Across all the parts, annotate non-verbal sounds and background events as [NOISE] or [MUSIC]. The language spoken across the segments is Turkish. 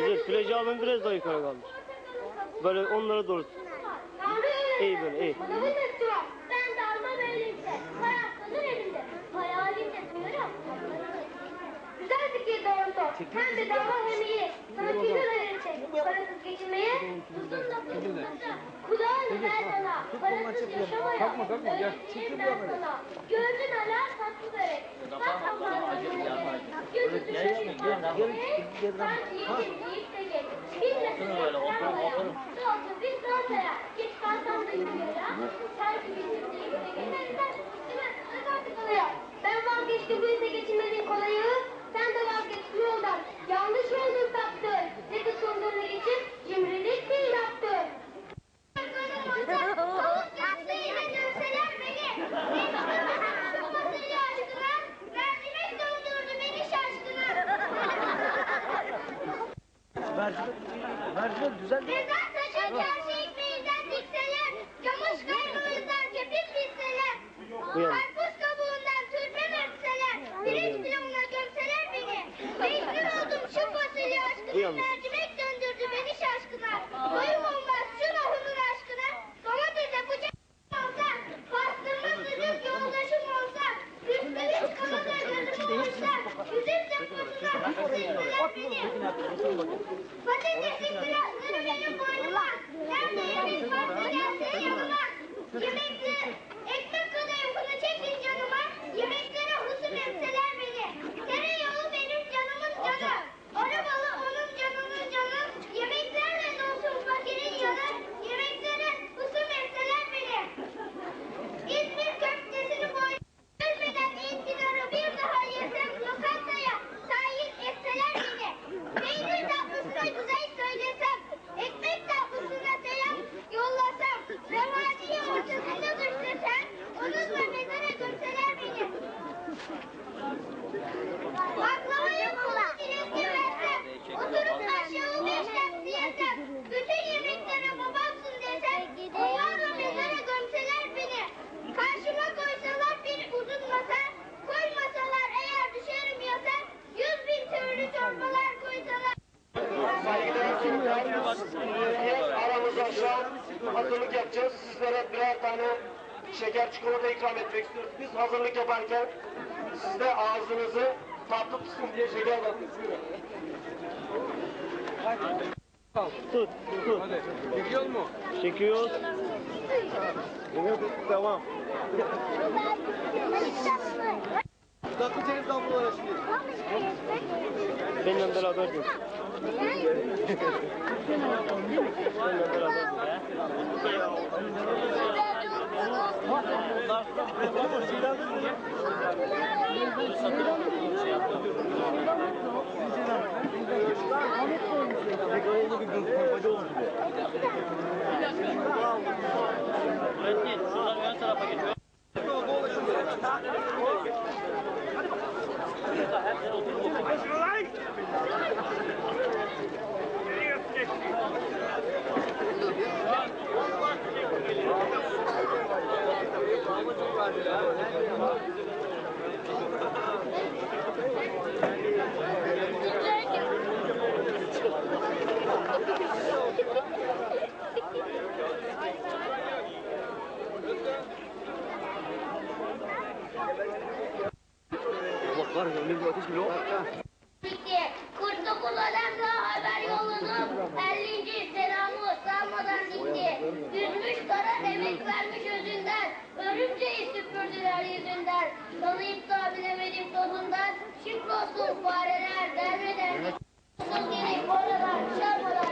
Güzel. Plajı alın biraz daha yukarı kaldır. Böyle onlara doğru. İyi böyle iyi. Fikir Doğanto. Hem de dalma hem iyi. Sana kimler öğretecek? Parasız geçinmeye, susuz da kurtulması. Kulağın ver bana. Parasız yaşamaya. Kalkma, kalkma, gel. Öğreteceğim ben sana. Gördün hala tatlı börek. Gözü çıkmaz. Sen iyi deyip de geç. Bilmesin oturun oturun. Olsun biz Galatasaray'a. Geç kalsam da gün bitirdiği gibi gelirsen üstüme sıkıntı kalıyor. Ben vazgeçtim bu ise geçinmediğin kolayı. Sen de vazgeç bu yoldan. Yanlış yoldan saptın. Ne tutunduğunu geçip cimrilik tutmasıyla aşkına. Mercimek güzel değil. Neden saçın çarşı ekmeğinden dikseler, camış kaybağından kepik dikseler, Uyan. Şeker çikolata ikram etmek istiyoruz. Biz hazırlık yaparken siz de ağzınızı tatlı tutsun diye şeker. Buyurun. Tut. Tut. Çekiyor mu? Çekiyoruz. Tamam. Tatlı ceviz damlaları şimdi. Benimle beraber dur. Benimle beraber dur. Öğretmen, şunlar yan tarafa geçiyor. Hadi bakalım. Hepsi oturup oturup. Bitti. Kurtu kullanan haber yolunu 50. selamı salmadan gitti. Üzmüş kara emek vermiş özünden. Örümceği süpürdüler yüzünden. Tanıyıp da bilemedim tozundan. Şifre olsun fareler dermeden. Olsun gerek oralar çalmalar.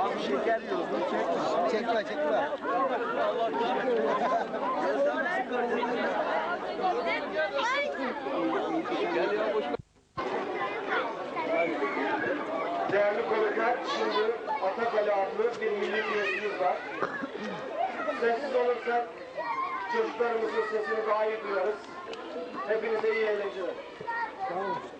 Abi şeker yiyoruz. Çek, çekme çekme. Değerli konuklar, şimdi Atakale adlı bir milli piyesimiz var. Sessiz olursak çocuklarımızın sesini daha iyi duyarız. Hepinize iyi eğlenceler. Evet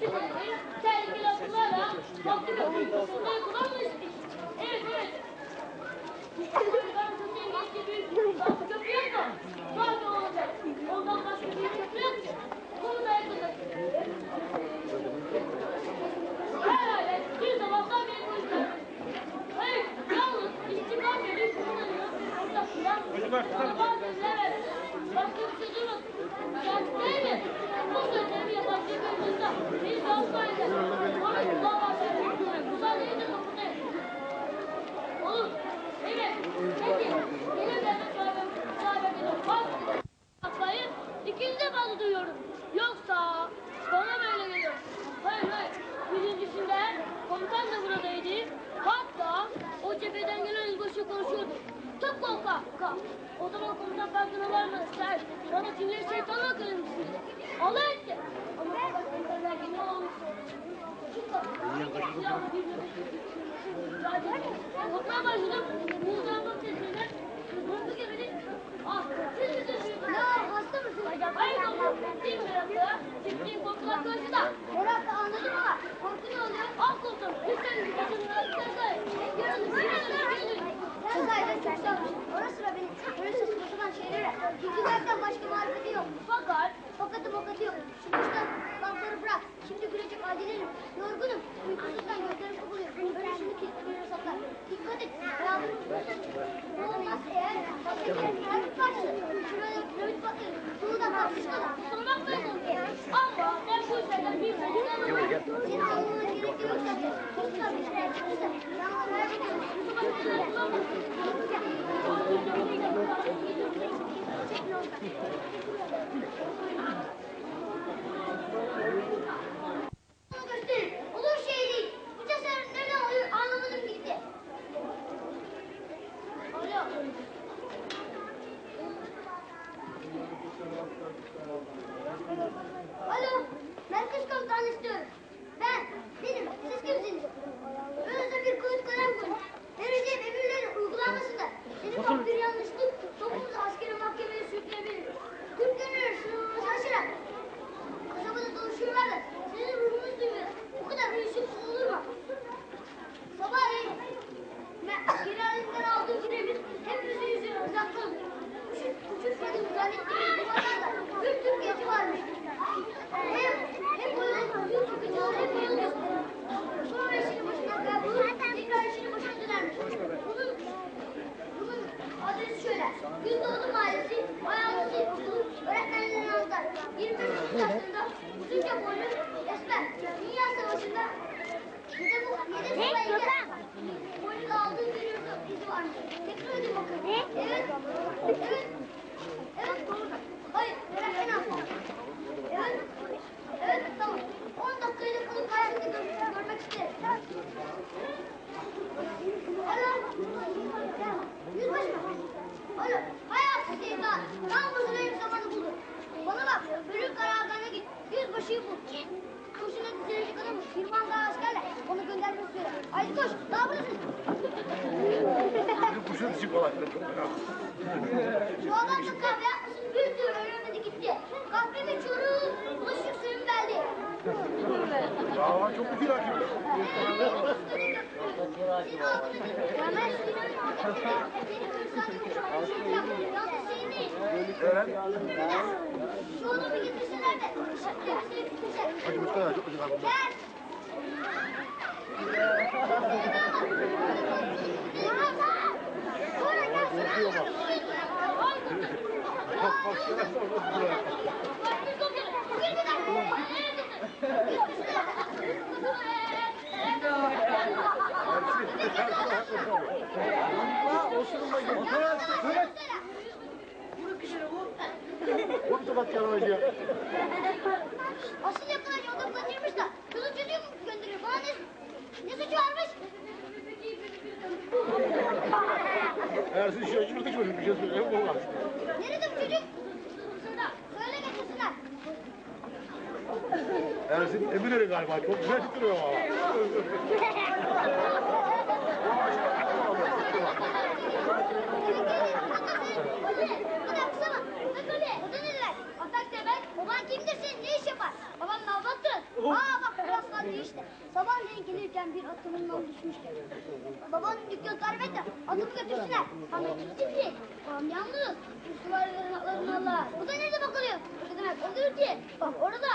cepheleri tehlikeli akıllarla baktık yok. Onları kullanmıştık. Evet evet. Ben sözün geçtiği büyük bazı köprü yok da. Zaten olacak. Ondan başka bir köprü yok ki. Bunu da yakaladık. Herhalde bir zamandan beri bu işler. Hayır, yalnız istikrar beni kullanıyor. Ortasında bazenler başka bir şey durun. Gerçi değil mi? Bu sözleri yabancı gözünde bir kalsaydı. Onu kullanmazdı. Kullanmayı da kapatayım. Olur. Evet. Peki. Benim de sahibi bak. Atlayı ikinci defa duyuyorum. Yoksa bana böyle geliyor. Hayır hayır. Birincisinde komutan da buradaydı. Hatta o cepheden gelen yüzbaşı konuşuyordu. Tıpkı o ka. ka. O zaman komutan farkına varmadı. Sen bana kimleri şeytanla kırılmışsın dedi. Allah etti. Ama komutanlar yine olmuş. Korkmaya başladım. Buradan bak sesine. Kızmızı gibi. Siz misiniz? Ya hasta mısın? Hayır doktor, değil mi meraklı? Çiftliğin korkular karşı da. Merakla anladım ama korku ne oluyor? Ah lütfen bir başını istersen. Yarın bir çok sağlık. Ara sıra benim böyle saçma sapan şeylere. Bilgilerden başka marifeti yok. Fakat Fakatı fakatı yok. Şu kuştan bankları bırak. Şimdi gülecek adilerim. Yorgunum. Uykusuzdan gözlerim kapılıyor. Öyle şimdi kilitliyor saplar. Dikkat et. Ayağını tutursan Bu olmaz eğer. Tabii piramit parçası. Şurada piramit tartışmalar. sormak da. Ama ben bu işlerden bir şey anlamadım. Senin anlamına gerek yok zaten. Çocuklar bir şeyler çıkmışsa. Ben onu merak ediyorum. Onu gösterin. Olur şey değil. Bu cesaret nereden oluyor anlamadım gitti. Alo. Alo. Merkez komutanı istiyorum. Ben. Benim. Siz kimsiniz? Önünüze bir kılıç kalem koyun. Vereceğim emirlerin uygulanmasında. Senin bak bir yanlışlık toplumuzu askeri mahkemeye sürükleyebilir. Türk gönüllüleri sınırımızı aşarak kasabada dolaşıyorlar da senin ruhunuz duymuyor. Bu kadar uyuşuksuz olur mu? Sabahleyin ben geri alemden aldığım kiremit hepimizin yüzüne uzaktan. Uçup, uçup yedim zannettiğimiz bu masada bir Türk genci varmış. Hem, hem böyle büyük çakıcılar hem yol gösteriyor. Sonra işini başından kaybolup tekrar işini başına dönermiş. Bunun, bunun adresi şöyle. Gündoğdu Mahallesi, Ayağlısı İlkokulu, öğretmenlerin aldılar. 25 yaşında uzunca boylu, esmer. Dünya Savaşı'nda bir de bu yedi babayla boynu da aldığım bir yurdu izi varmış. Tekrar edin bakın. Evet. Evet. Evet doğru. Hayır. Öğretmen aldı. Evet. Evet tamam. 10 dakikayla kalıp hayatını gör- görmek isterim. Alo. Yüzbaşı mı? Alo. Hayat sevdan. Tam burada benim zamanı buldu. Bölük karargahına git. Yüzbaşıyı bul. Kurşuna dizilecek adamı. Firman daha askerler. Onu göndermek üzere. Haydi koş. Daha buradasın. Kuşun dışı kolay. Şu adam da kahve yapmasın. Bir türlü öğrenmedi gitti. Kahvemi içiyoruz. Bulaşık suyum geldi. Aa, çok güzel hakim. Senin ağzını bir. Hemen sinirimi Senin hırsızlık uçak. Yalnız senin değil. Evet. Şu onu bir getirseler de. Şimdi bize getirse. Hadi Mustafa, çok güzel hakim. Mustafa Kemal'ci. Asıl yakalayıcı o da kaçırmış da kızı çocuğu gönderiyor? Bana ne, ne suçu varmış? Eğer siz işe çıkırdık mı? Bir şey söyleyeyim. Var. Nerede bu çocuk? Sırada. Söyle getirsinler. Ersin Eminönü galiba. Çok güzel tutuyor valla. Bu da baksana. Bak öyle. O da ne demek? Atak demek. Baban kimdir senin? Ne iş yapar? Babam nalbattır. Aa bak burası var diyor işte. Sabahleyin gelirken bir atımından düşmüştü. Babanın dükkanı tarif et de atımı götürsünler. Ama kimsin ki? Babam yalnız. Süvarilerin atlarını Allah. Bu da nerede bakılıyor? Ne demek? Oluyor ki. Bak orada.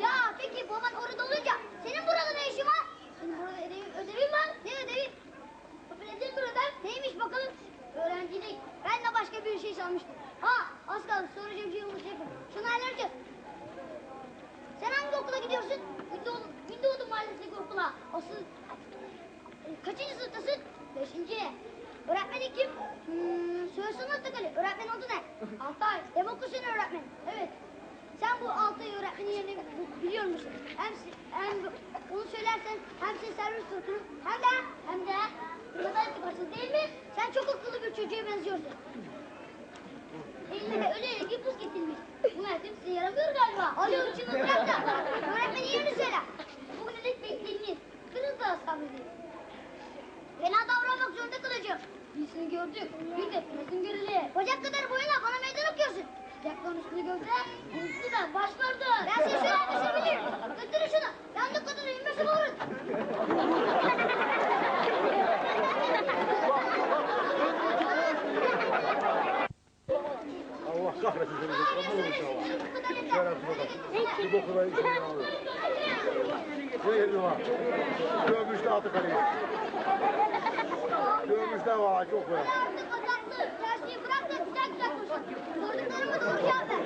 Ya peki baban orada olunca senin burada ne işin var? Senin burada ödevin, ödevin var. Ne ödevi? Öğrencinin bir ödev neymiş bakalım? Öğrencilik. Ben de başka bir şey sanmıştım. Ha az kaldı soracağım şey unutacaktım. Şunu aylarca. Sen hangi okula gidiyorsun? Gündoğdu, Gündoğdu Mahallesi'ndeki okula. Asıl kaçıncı sınıftasın? Beşinci. Öğretmenin kim? Hmm, Söğüsün Attakali. Öğretmenin adı ne? Altay. Demokrasinin öğretmeni. Evet. Sen bu Altay öğretmenin yerini bu- biliyor musun? Hem, si- hem onu söylersen hem seni servis tutarım hem de hem de ne kadar yaparsın değil mi? Sen çok akıllı bir çocuğa benziyorsun. Eline öyle eli buz getirmiş. Bu eğitim size yaramıyor galiba. Alıyorum şunu bırak da. Öğretmenin yerini söyle. Bugün ilk beklediğiniz. Kırız da sabredin. Fena davranmak zorunda kalacağım. İyisini gördük. Bir de nasıl görülüyor. Bacak kadar boyuna bana meydan okuyorsun. Üstünü gördü. Üstü de baş vardı. Ben seni şöyle yapmışım bilirim. Götürün şunu. Yandık kadını inmesin olur. Allah kahretsin seni. Kapalı olmuş hava. Şerefsiz adam. Bir bokuna işini alıyor. Ne yerine var? Dövmüşler atı kaleyi. Dövmüşler valla çok be. Artık kazandı. Tersiyi bırak da güzel güzel konuşun. Sorduklarıma doğru cevap ver.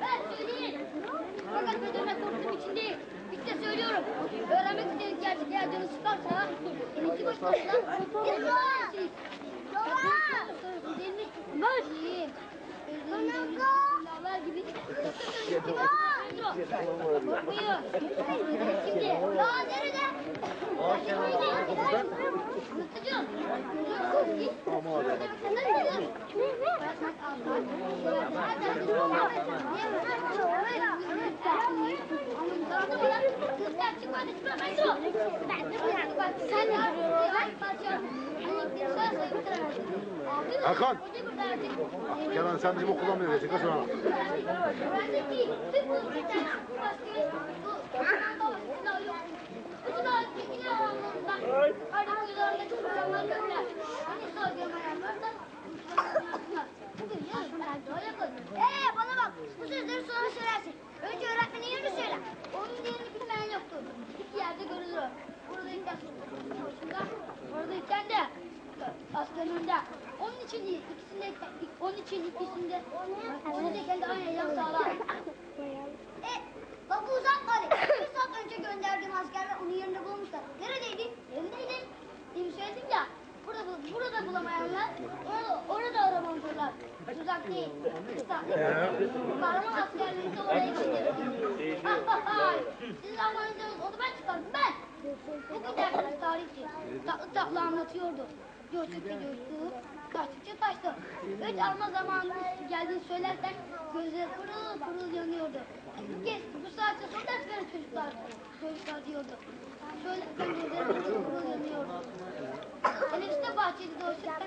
Ben söyleyeyim. Fakat müdürüne korktuğum için değil. İşte söylüyorum. Öğrenmek istediğiniz gerçek eğer canı sıkarsa seninki boş boşuna. Gidin lan. Değil mi? Boş. İyi. Silahlar gibi. Korkmuyor. Şimdi. Ya nerede? Anlatıcım. Ama Hakan. Kenan sen bizim okuldan mı verecek? Kaç sonra? Öğrenci Türk polisinde başka bu Anadolu yok. Bu da ilgili olanlarından artık uyularında çok insanlar görürler. Hani sorgulamayanlar Bugün yarın ben de öyle koydum. Ee bana bak bu sözleri sonra söylersin. Önce öğretmenin yerini söyle. Onun yerini bilmeyen yoktur. İki yerde görülür. Buradayken başında, oradayken de aslanın önünde. Onun için ikisinde, onun için ikisinde, ikisindeyken de aynı yan sağlar. E, lafı uzatma hadi. Bir saat önce gönderdiğim askerler onun yerinde bulmuşlar. Neredeydin? Evindeydim. Demin söyledim ya. Burada, burada bulamayanlar orada, orada aramamızlar. Uzak değil. Kısa. Kahraman askerleri de oraya gidiyor. Sizin zamanınızda onu ben çıkardım ben. Bugün dersimiz tarihçi. Tatlı tatlı anlatıyordu. Coştukça coştu, taştıkça taştı. Hiç alma zamanı geldiğini söylerken gözleri pırıl pırıl yanıyordu. Kes, bu saatte son ders verin çocuklar. Çocuklar diyordu. Söylerken gözleri pırıl pırıl yanıyordu. Teneffüste bahçede dolaşırken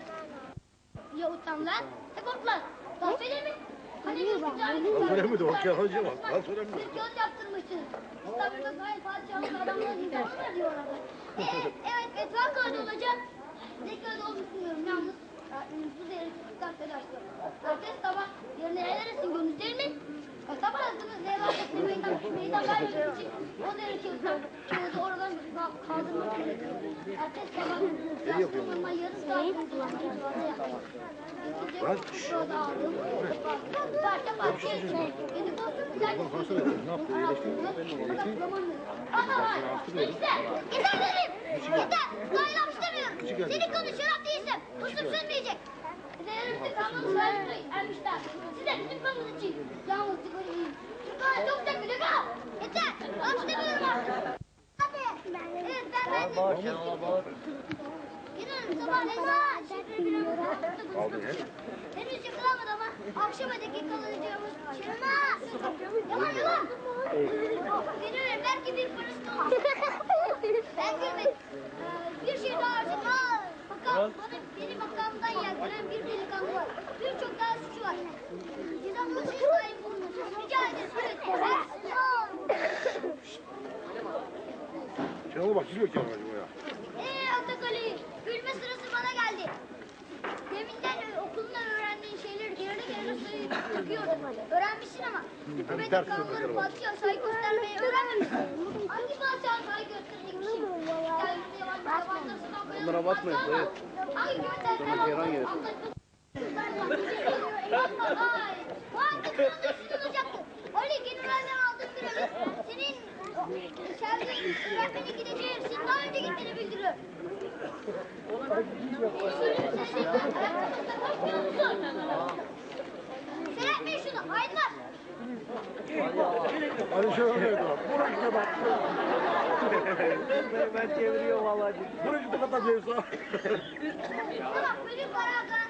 ya utanlar, ya korktular. Daha söyleyeyim mi? Hani bir Lan söylemedi, bak ya, hacı bak, lan söylemedi. Bir göz yaptırmışsınız. İstanbul'da gayet padişahın adamları insanlar diyorlar. [LAUGHS] Ee, evet, fetva kağıdı olacak. Ne kağıdı olduğunu bilmiyorum yalnız. Öğretmenimiz bu değeri tutuklar telaşlı. Herkes sabah yerine helal etsin gördünüz? Ya sabah yazdınız Leyla meydan, meydan vermek için o değeri kağıdı, kağıdı oradan kaldırmak gerekiyor. Herkes sabah yastığımın yarım saat civarda yapmış. Lan, Şurada aldım. Parça parça içmek. Beni bozdu. Güzel bir Yeter! Yeter dedim! Yeter! Daha laf istemiyorum. Senin konu şarap değilsin. Kusur sönmeyecek. Değerimizi kalmanı saygı ermişler. Size tutmamız için. Yalnız sigara yiyin. Sigara çok da güle kal. Yeter! Laf istemiyorum artık. Hadi. Evet ben ben. Bağır Kenan bağır. İnanın sabah ezan şifre bile Henüz yıkılamadı ama akşama dakikalayacağımız Şırma! Yalan yalan! Geliyorum belki bir polis de olur. Ben gülmedim. Ee, Bir şey daha arzu bana beni makamdan yeldiren bir delikanlı var. Birçok daha suçu var. Cezamızı sahip olunur. Rica ederim. Evet. Şenol bak gülüyor Kemal acaba ya. Eee Atakali, gülme sırası bana geldi. Deminden okulundan şeyleri sayıp takıyordun. Öğrenmişsin ama hükümete kanunları padişah saygı göstermeyi öğrenmemişsin. Hangi padişah saygı böyle Onlara bakmayın, evet. Sonra ceyran gelir. Ali generalden aldığım bir emir senin içeride öğrenmene gideceği sin daha önce gittiğini bildiriyor. Seyretmeyin şunu, aydınlar. Hadi Şenol nerede bak. Buraya bak. Ben çeviriyorum vallahi. Buraya kadar. Bana bak bölük karargan.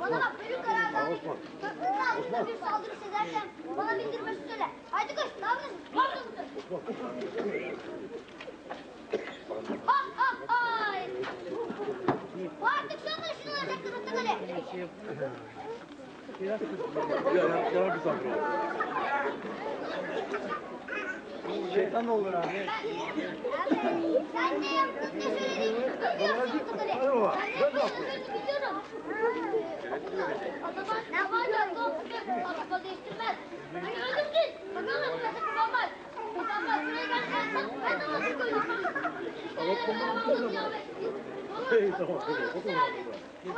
Bana bak bölük karargan. Osman. Altında bir saldırı sezersen bana bildirmesi söyle. Haydi koş ne yapıyorsun? Var mısın? Ha ha. Bu artık son şunu olacak kızım kale. Ya ya ya bir sabır ol. Şeytan olur abi. Sen ne yaptın ne. Hadi baba. Ben ne yaptığını biliyorum. Ataman tabanca top araba değiştirmez. Bakalım sen sen. Ben de nasıl koydum. Hey, tamam. Ben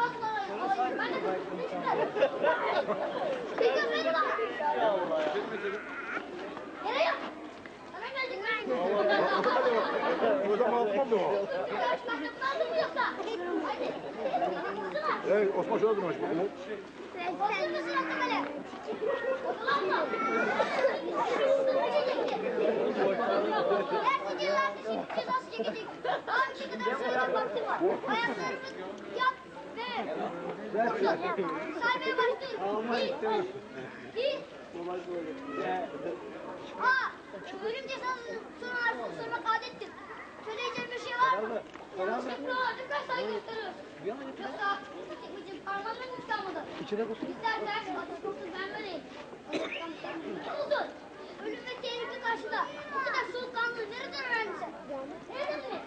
O zaman atmam da o. Hey Osman şöyle durmuş. Otur musun Atakale? Oturan mı? Dersi cezası şimdi cezası çekecek. Daha bir şey kadar sırada vakti var. Ayaklarımız yat ve. Saymaya başlayın. Bir, bir. Aa, ölüm cezası sonra sormak adettir. Söyleyeceğim bir şey var mı? Yanlışlıkla dikkat saygı gösteriyoruz. Yoksa bizim parmağımın kalmadı. İçine koy. İstersen ateş kokusu ben vereyim. Uzun. Ölüm ve tehlike karşıda. Bu kadar soğukkanlı nereden öğrendin sen? Nereden mi?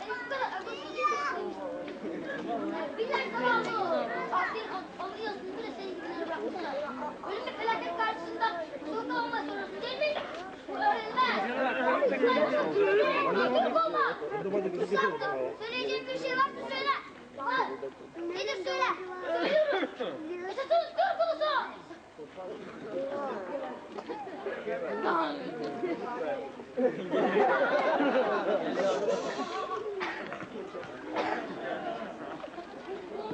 Ben bu kadar agresif değilim. Binler zamanlı olur. Aferin anı yazını bile senin gibilere bırakmışlar. Ölüm ve felaket karşısında soğuk olma sorusunu değil mi? Öğrenmez. Olma. Susaktım. Söyleyeceğim bir şey varsa söyle. Al. Nedir söyle. Söylüyorum. Yaşasın kör konusu. Burada.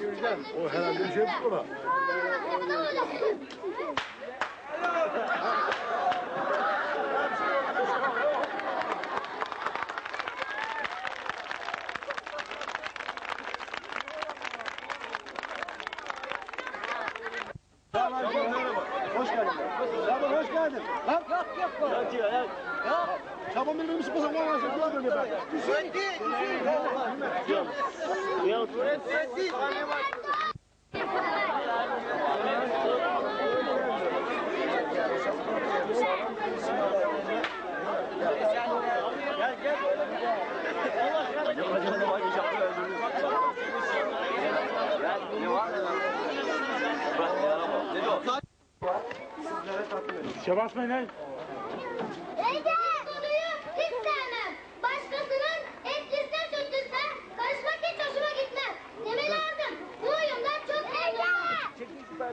Yüzden. O herhalde bir şey yok buna. Hoş geldin. Şaban hoş geldin. Lan. Yok yok. Yok yok. Şaban birbirimizi kazanmaya başladı olmaz. Şuna dönüyor ben. Uyan. Şebas Bey ne? Ege!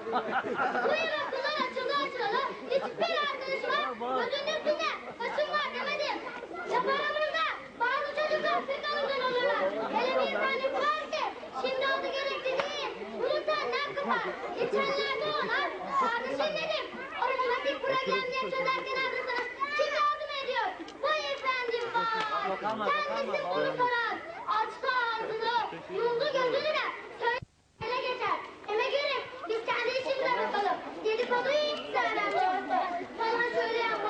Bu yıl okullar açıldı açılalı. Hiçbir arkadaşıma gözünün üstünde kaşım var demedim. Yaparamızda bazı çocuklar pek alıngan olurlar. Hele bir tanesi var ki şimdi oldu gerekli değil. Bunu senden kıpar. Geçenlerde olan kardeşin dedim. Aritmetik programını çözerken adresiniz. Kim yardım ediyor? Vay efendim vay. Kendisi bunu sorar. Açtı ağzını. Yumdu gözünü de. Söyle geçer. Eme görüm. Biz kendi işimize bakalım. Dedikoduyu hiç sevmem doğrusu. Sana söyleyen bu.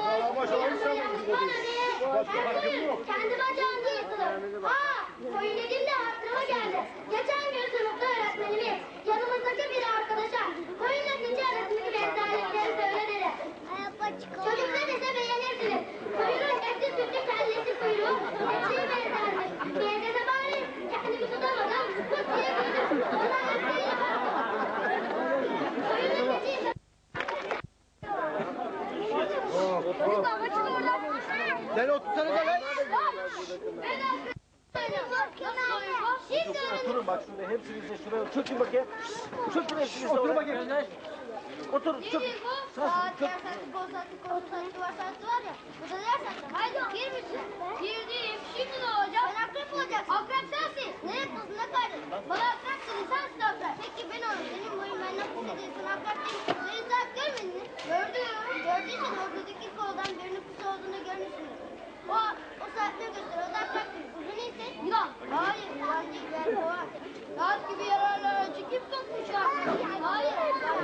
Yapmayan bana ne? Kendi, bacağında yırtılır. Aa, koyun dedim de aklıma geldi. Geçen gün sınıfta öğretmenimiz yanımızdaki bir arkadaşa koyunla keçi arasındaki benzerlikleri söyle dedi. Çocuklar ise beğenirsiniz. Koyunun etli sütlü kellesi kuyruğu keçiye benzermiş. Benzese bari kendimi tutamadan pıt diye güldüm. Ondan Koyunun keçiyi Sen otursana da lan. Şimdi Oturun bak şurada hepsinize şuraya çökün bakayım. Çökün hepsinize Otur bakayım. Otur çök. Nedir bu? Saat, yer saati, kol saati, kol saati, duvar saati var ya. Bu da yer saati. Haydi gir misin? Girdim. Şimdi ne olacak? Sen akrep olacaksın. Akrep sensin. Ne yapıyorsun? Ne kaydın? Bana akrep dedin. Sensin akrep. Peki ben onu. Senin boyun ben nasıl dedin? Sen akrep değil. Seni saat görmedin mi? Gördüm. Gördüysen ortadaki koldan birinin kısa olduğunu görmüşsün. O, o saat ne gösteriyor? O da akrep değil. Uzun ise yılan. Hayır. Yılan değil. Ben boğa. Saat gibi çekip sokmuş akrep. Hayır.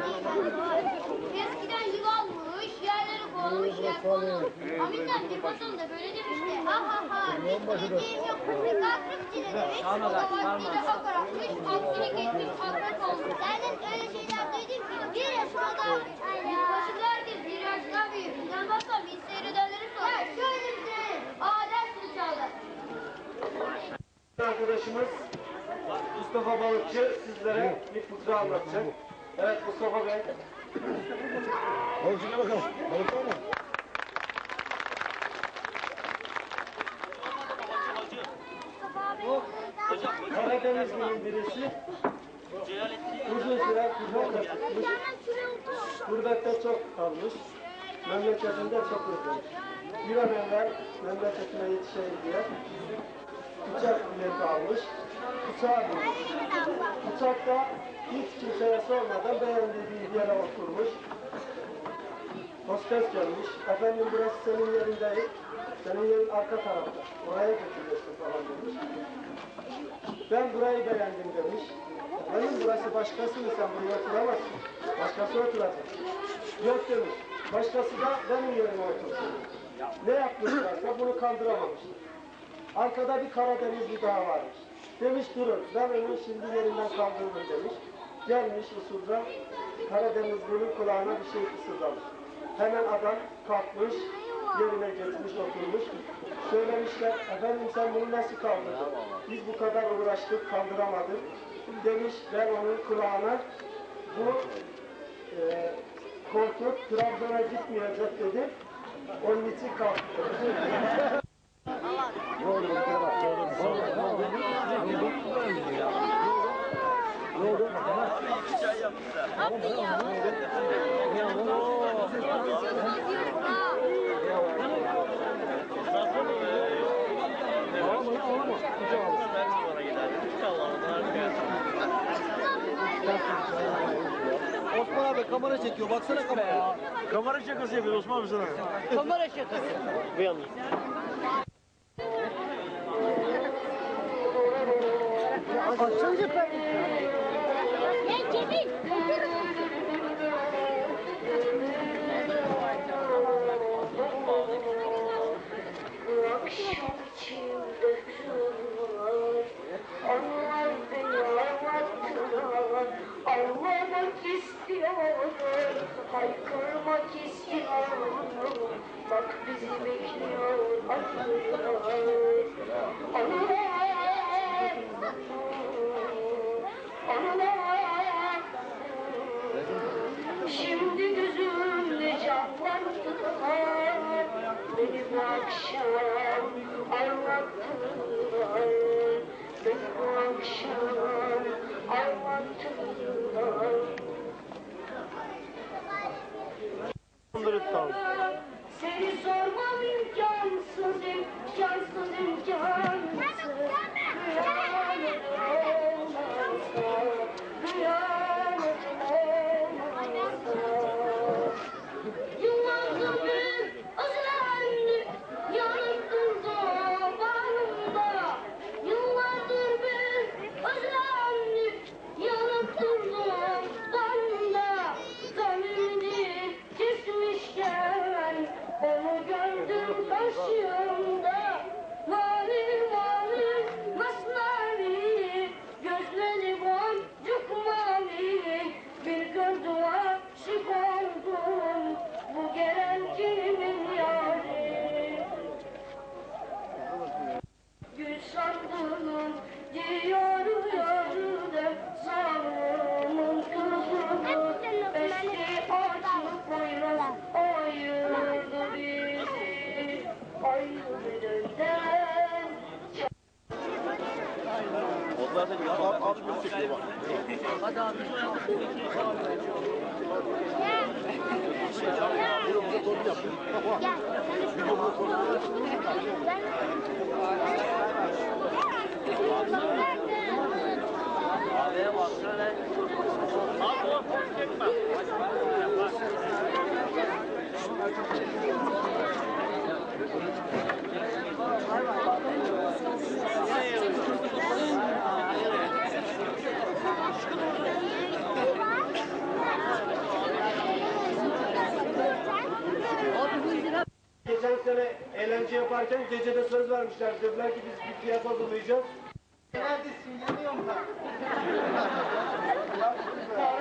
Değil. Ben boğa. Eskiden yılanmış, yerleri kovalamış, yer kovalamış. Aminden bir masalında böyle demişti. Ha ha ha, hiç bildiğim yok. Peki akrep çile demiş. O da vaktiyle ak aratmış, aksine gitmiş, akrep olmuş. Senin öyle şeyler duydun ki, bir yaşına da Başında herkes bir yaştan büyür. Sen bakma, biz seyredenleri sor. Ya şöyle bir. Aa, ders mi çaldı? Arkadaşımız Mustafa Balıkçı sizlere bir fıkra anlatacak. Evet Mustafa Bey. Şuna bakalım. Balık var mı? Karadenizli'nin birisi uzun süre gurbette tutmuş. Gurbette çok kalmış. Memleketinde çok özlemiş. Bir an evvel memleketine yetişeyim diye uçak bileti almış. Uçağa binmiş. Uçakta hiç kimseye sormadan beğendiği bir yere oturmuş. Hostes gelmiş. Efendim burası senin yerin değil. Senin yerin arka tarafta. Oraya götüreceksin falan demiş. Ben burayı beğendim demiş. Efendim burası başkası mı sen buraya oturamazsın. Başkası oturacak. Yok demiş. Başkası da benim yerime otursun. Ne yapmışlarsa bunu kaldıramamışlar. Arkada bir Karadenizli daha varmış. Demiş durun ben onu şimdi yerinden kaldırırım demiş. Gelmiş usulca Karadenizli'nin kulağına bir şey fısıldamış. Hemen adam kalkmış, yerine geçmiş oturmuş. Söylemişler, efendim sen bunu nasıl kaldırdın? Biz bu kadar uğraştık, kaldıramadık. Demiş, ben onun kulağına bu e, koltuk Trabzon'a gitmeyecek dedim. Onun için kalktı. [LAUGHS] Osman abi kamera çekiyor. Baksana kameraya. Kamera şakası yapıyor Osman abi sana. Kamera şakası. Bu yalnız. Açınca ben... Hey Anlamak istiyorum Haykırmak istiyorum Bak bizi bekliyor. Anılar Şimdi gözümle canlar Beni bu akşam anlattılar Beni bu akşam Geçen sene eğlence yaparken gecede söz vermişler. Dediler ki biz bir fiyat hazırlayacağız. Neredesin? Yanıyorum ben. [LAUGHS]